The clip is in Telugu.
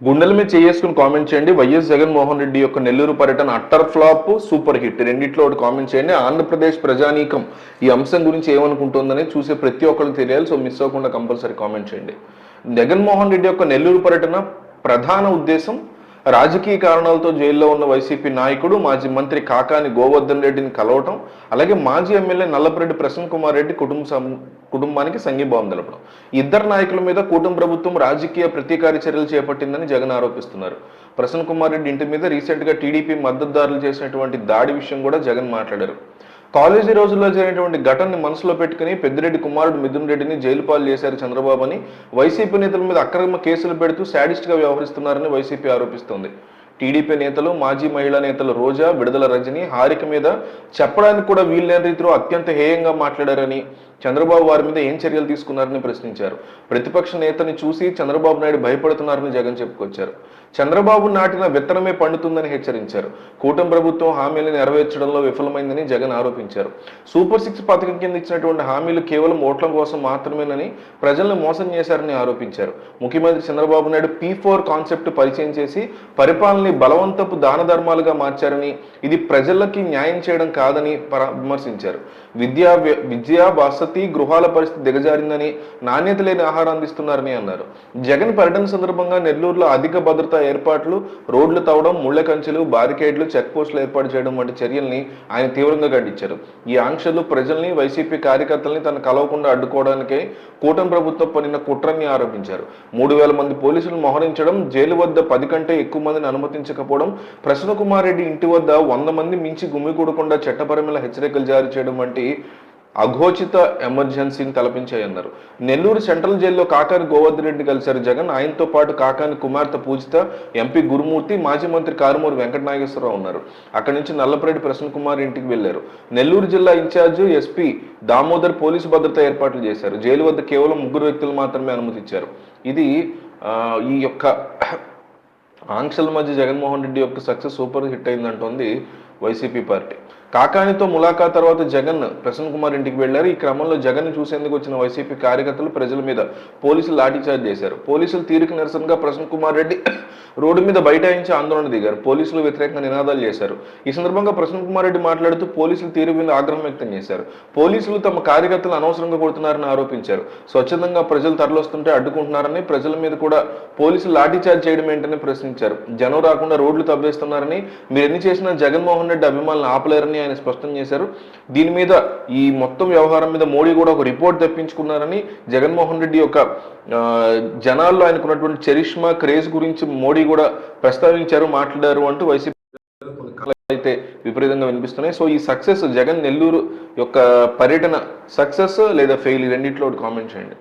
గుండెల మీద చేసుకుని కామెంట్ చేయండి. వైఎస్ జగన్మోహన్ రెడ్డి యొక్క నెల్లూరు పర్యటన అట్టర్ ఫ్లాప్ సూపర్ హిట్. రెండిట్లో ఒకటి కామెంట్ చేయండి. ఆంధ్రప్రదేశ్ ప్రజానీకం ఈ అంశం గురించి ఏమనుకుంటుందని చూసే ప్రతి ఒక్కరికి తెలియాలి. సో మిస్ అవ్వకుండా కంపల్సరీ కామెంట్ చేయండి. జగన్మోహన్ రెడ్డి యొక్క నెల్లూరు పర్యటన ప్రధాన ఉద్దేశం రాజకీయ కారణాలతో జైల్లో ఉన్న వైసీపీ నాయకుడు మాజీ మంత్రి కాకాని గోవర్ధన్ రెడ్డిని కలవటం అలాగే మాజీ ఎమ్మెల్యే నల్లపరెడ్డి ప్రసన్న కుమార్ రెడ్డి కుటుంబ కుటుంబానికి సంఘీభావం తెలపడం. ఇద్దరు నాయకుల మీద కూటమి ప్రభుత్వం రాజకీయ ప్రతీకార చర్యలు చేపట్టిందని జగన్ ఆరోపిస్తున్నారు. ప్రసన్న కుమార్ రెడ్డి ఇంటి మీద రీసెంట్గా టీడీపీ మద్దతుదారులు చేసినటువంటి దాడి విషయం కూడా జగన్ మాట్లాడారు. కాలేజీ రోజుల్లో జరిగినటువంటి ఘటనని మనసులో పెట్టుకుని పెద్దిరెడ్డి కుమారుడు మిథున్ రెడ్డిని జైలు పాలు చేశారు చంద్రబాబు అని వైసీపీ నేతల మీద అక్రమ కేసులు పెడుతూ శాడిస్ట్గా వ్యవహరిస్తున్నారని వైసీపీ ఆరోపిస్తోంది. టీడీపీ నేతలు మాజీ మహిళా నేతలు రోజా విడుదల రజని హారిక మీద చెప్పడానికి కూడా వీల్లేని రీతిలో అత్యంత హేయంగా మాట్లాడారని చంద్రబాబు వారి మీద ఏం చర్యలు తీసుకున్నారని ప్రశ్నించారు. ప్రతిపక్ష నేతని చూసి చంద్రబాబు నాయుడు భయపడుతున్నారని జగన్ చెప్పుకొచ్చారు. చంద్రబాబు నాటిన విత్తనమే పండుతుందని హెచ్చరించారు. కూటమి ప్రభుత్వం హామీలను నెరవేర్చడంలో విఫలమైందని జగన్ ఆరోపించారు. సూపర్ సిక్స్ పథకం కింద ఇచ్చినటువంటి హామీలు కేవలం ఓట్ల కోసం మాత్రమేనని ప్రజలను మోసం చేశారని ఆరోపించారు. ముఖ్యమంత్రి Chandrababu Naidu P four concept పరిచయం చేసి పరిపాలన పరిపాలనని బలవంతపు దాన ధర్మాలుగా మార్చారని ఇది ప్రజలకి న్యాయం చేయడం కాదని పర- విమర్శించారు. విద్యా విద్యా వసతి గృహాల పరిస్థితి దిగజారిందని నాణ్యత లేని ఆహారం అందిస్తున్నారని అన్నారు. జగన్ పర్యటన సందర్భంగా నెల్లూరులో అధిక భద్రతా ఏర్పాట్లు రోడ్లు తవ్వడం ముళ్ళ కంచెలు బారికేడ్లు చెక్ పోస్టులు ఏర్పాటు చేయడం వంటి చర్యల్ని ఆయన తీవ్రంగా ఖండించారు. ఈ ఆంక్షలు ప్రజల్ని వైసీపీ కార్యకర్తల్ని తను కలవకుండా అడ్డుకోవడానికే కూటమి ప్రభుత్వం పనిన కుట్రని ఆరోపించారు. మూడు వేల మంది పోలీసులు మోహరించడం జైలు వద్ద పది కంటే ఎక్కువ మందిని అనుమతించకపోవడం ప్రసన్న కుమార్ రెడ్డి ఇంటి వద్ద వంద మంది మించి గుమికూడకుండా చట్టపరమైన హెచ్చరికలు జారీ చేయడం వంటి అఘోచిత ఎమర్జెన్సీని తలపించాయన్నారు నెల్లూరు సెంట్రల్ జైల్లో కాకాని గోవర్ధరెడ్డి కలిశారు జగన్. ఆయనతో పాటు కాకాని కుమార్తె పూజిత ఎంపీ గురుమూర్తి మాజీ మంత్రి కారుమూరి వెంకటనాగేశ్వరరావు ఉన్నారు. అక్కడి నుంచి నల్లపరెడ్డి ప్రసన్న కుమార్ ఇంటికి వెళ్ళారు నెల్లూరు జిల్లా ఇన్ఛార్జ్ ఎస్పీ దామోదర్ పోలీసు భద్రత ఏర్పాట్లు చేశారు. జైలు వద్ద కేవలం ముగ్గురు వ్యక్తులు మాత్రమే అనుమతిచ్చారు. ఇది ఆ, ఈ యొక్క ఆంక్షల మధ్య జగన్మోహన్ రెడ్డి యొక్క సక్సెస్ సూపర్ హిట్ అయిందంటోంది వైసీపీ పార్టీ. కాకానితో ములాఖా తర్వాత జగన్ ప్రసన్న కుమార్ ఇంటికి వెళ్ళారు ఈ క్రమంలో జగన్ చూసేందుకు వచ్చిన వైసీపీ కార్యకర్తలు ప్రజల మీద పోలీసులు లాఠీచార్జ్ చేశారు. పోలీసులు తీరుకు నిరసనగా ప్రసన్న కుమార్ రెడ్డి రోడ్డు మీద బైఠాయించి ఆందోళన దిగారు. పోలీసులు వ్యతిరేకంగా నినాదాలు చేశారు. ఈ సందర్భంగా ప్రసన్న కుమార్ రెడ్డి మాట్లాడుతూ పోలీసులు తీరు మీద ఆగ్రహం వ్యక్తం చేశారు. పోలీసులు తమ కార్యకర్తలు అనవసరంగా కొడుతున్నారని ఆరోపించారు. స్వచ్ఛందంగా ప్రజలు తరలిస్తుంటే అడ్డుకుంటున్నారని ప్రజల మీద కూడా పోలీసులు లాఠీచార్జ్ చేయడం ఏంటని ప్రశ్నించారు. జనం రాకుండా రోడ్లు తవ్వేస్తున్నారని మీరు ఎన్ని చేసినా జగన్మోహన్ రెడ్డి అభిమానులు ఆపలేరని ఆయన స్పష్టం చేశారు. దీని మీద ఈ మొత్తం వ్యవహారం మీద మోడీ కూడా ఒక రిపోర్ట్ తెప్పించుకున్నారని జగన్మోహన్ రెడ్డి యొక్క జనాల్లో ఆయనకున్నటువంటి చరిష్మా క్రేజ్ గురించి మోడీ కూడా ప్రస్తావించారు మాట్లాడారు అంటూ వైసీపీ అయితే విపరీతంగా వినిపిస్తున్నాయి. సో ఈ సక్సెస్ జగన్ నెల్లూరు యొక్క పర్యటన సక్సెస్ లేదా ఫెయిల్ రెండింటిలో ఒకటి కామెంట్ చేయండి.